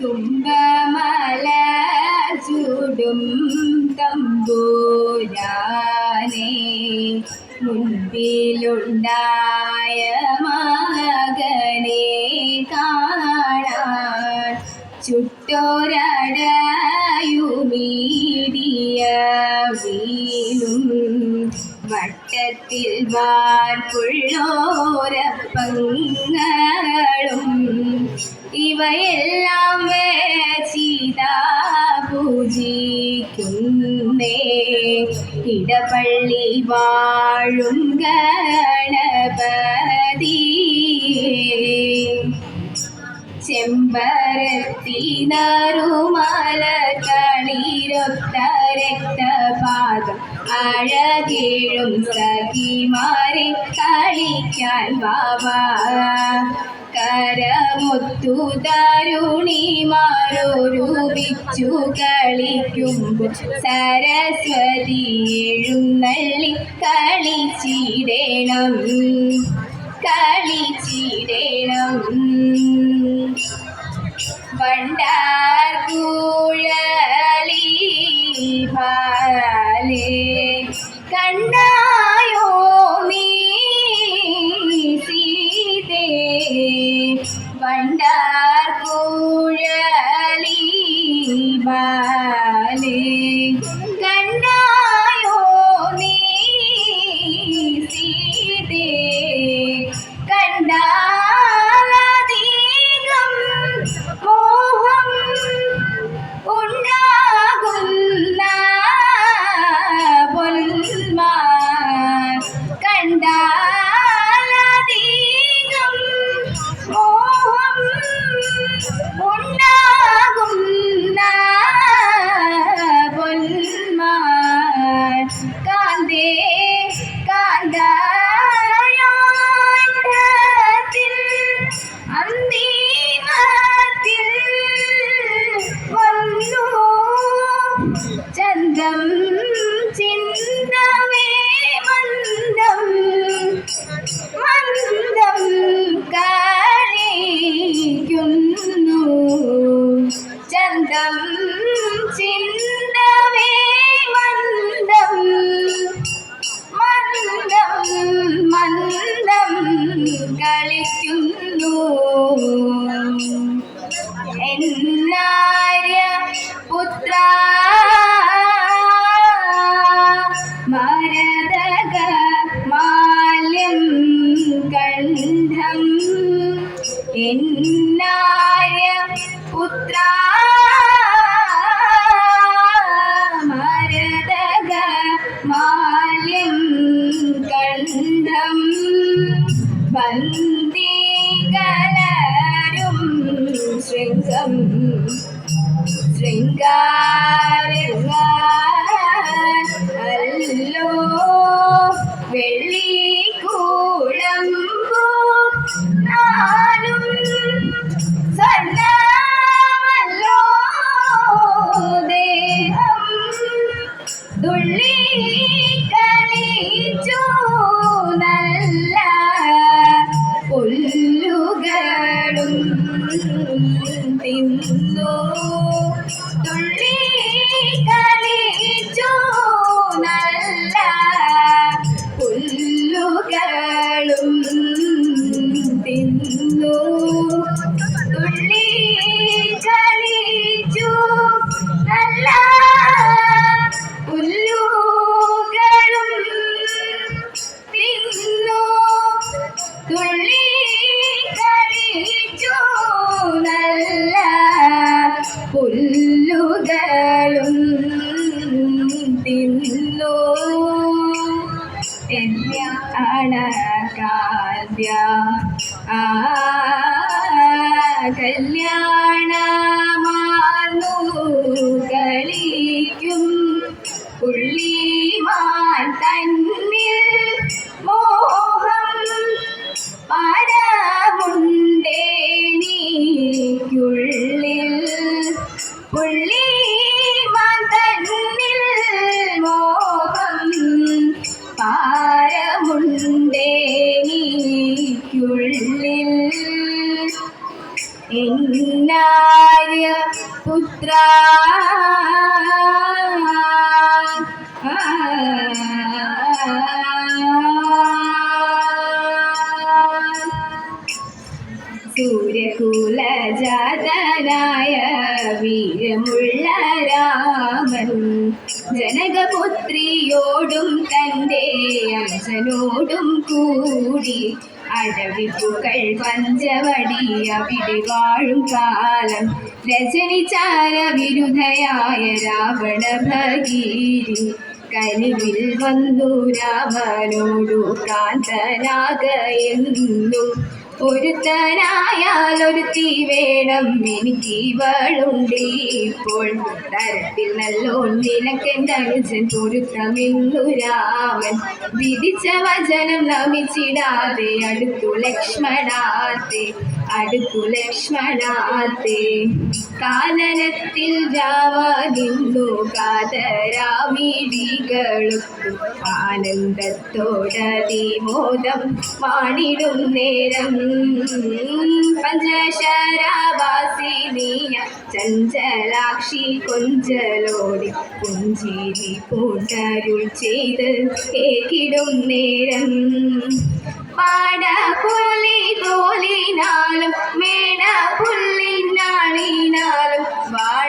തുമ്പമല ചൂടും തമ്പൂരാനേ മുൻപിലുണ്ടാ ഉയരത്തിൽ വാർപ്പുള്ളോരപ്പങ്ങളും ഇവയെല്ലാം വേചിതാ പൂജിക്കുന്നേ. ഇടപള്ളി വാ ചെമ്പരത്തിനറുമല കണീരൊത്ത രക്തപാദം അഴകേഴും സഖിമാരെ കളിക്കാൻ വാവ. കരമൊത്തു ദാരുണിമാരോരൂപിച്ചു കളിക്കുമ്പോൾ സരസ്വതി എഴുന്നള്ളി കളിച്ചിടേണം. കളിച്ചിടേണം. भंडार तू Bye. തിന്നോ തുള്ളി യജ്ഞ അണകാദ്യ ആ കല്യാണമാർന്നു കളിക്കും പുള്ളിമാൻ തന്നെ പുത്ര സൂര്യകുലജാതനായ വീരമുള്ള രാമൻ ജനകപുത്രിയോടും തന്റെ അച്ഛനോടും കൂടി അഴവിപ്പുകൾ പഞ്ചവടി പഞ്ചവടിയ വാഴും കാലം രചനിച്ചാര വിരുദ്ധയായ രാവണ ഭഗീരി കനിവിൽ വന്നു രാമനോടു കാന്തനാകയെന്നും ഒരുത്തനായാൽ ഒരുത്തി വേണം. എനിക്ക് ഇവളുണ്ട് ഇപ്പോൾ തരത്തിൽ നല്ലോ നിനക്കെന്റെ അനുജൻ പൊരുത്തമെന്നു രാമൻ. വിധിച്ച വചനം നമിച്ചിടാതെ അടുത്തു ലക്ഷ്മണാത്തെ അടുത്തു ലക്ഷ്മണാത്തെ കാനനത്തിൽ രാമ നിന്നു ആനന്ദത്തോടതി മോദം പാടിടും നേരം. പഞ്ചശരാവാസിനിയ ചഞ്ചലാക്ഷി കൊഞ്ചലോടി പുഞ്ചിരി പൂട്ടരുൾ ചെയ്ത് കേക്കിടും നേരം. വാട പുലി തോലിനാലും മേട പുല്ലിനാളിനാലും വാട